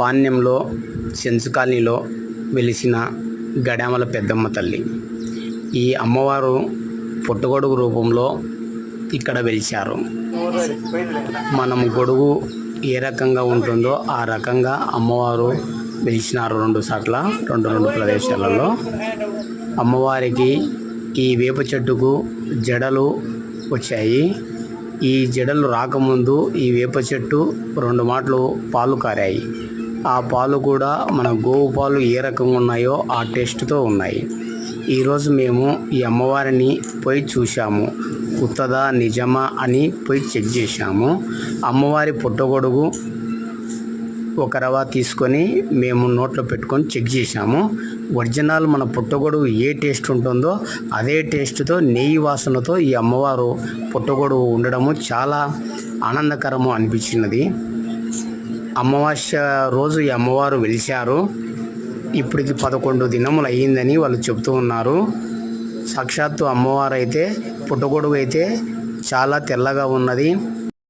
పాణ్యంలో sense కాలనీలో వెలిసిన గడామల పెద్దమ్మ తల్లి. ఈ అమ్మవారు పుట్టగొడుగు రూపంలో ఇక్కడ వెలిచారు మనం గొడుగు ఏ రకంగా ఉంటుందో ఆ రకంగా అమ్మవారు వెలిచినారు రెండు చోట్ల రెండు రెండు ప్రదేశాలలో. అమ్మవారికి ఈ వేప చెట్టుకు జడలు వచ్చాయి. ఈ జడలు రాకముందు ఈ వేప చెట్టు రెండు మాటలు పాలు కారాయి. ఆ పాలు కూడా మన గోవు పాలు ఏ రకంగా ఉన్నాయో ఆ టేస్ట్తో ఉన్నాయి. ఈరోజు మేము ఈ అమ్మవారిని పోయి చూశాము. ఉత్తదా నిజమా అని పోయి చెక్ చేశాము. అమ్మవారి పుట్టగొడుగు ఒక రవా తీసుకొని మేము నోట్లో పెట్టుకొని చెక్ చేశాము. ఒరిజినల్ మన పుట్టగొడుగు ఏ టేస్ట్ ఉంటుందో అదే టేస్ట్తో నెయ్యి వాసనతో ఈ అమ్మవారు పుట్టగొడుగు ఉండడము చాలా ఆనందకరము అనిపించినది. అమావాస్య రోజు ఈ అమ్మవారు వెలిశారు. ఇప్పటికి పదకొండు దినములు అయ్యిందని వాళ్ళు చెబుతూ ఉన్నారు. సాక్షాత్తు అమ్మవారు అయితే పుట్టగొడుగు అయితే చాలా తెల్లగా ఉన్నది.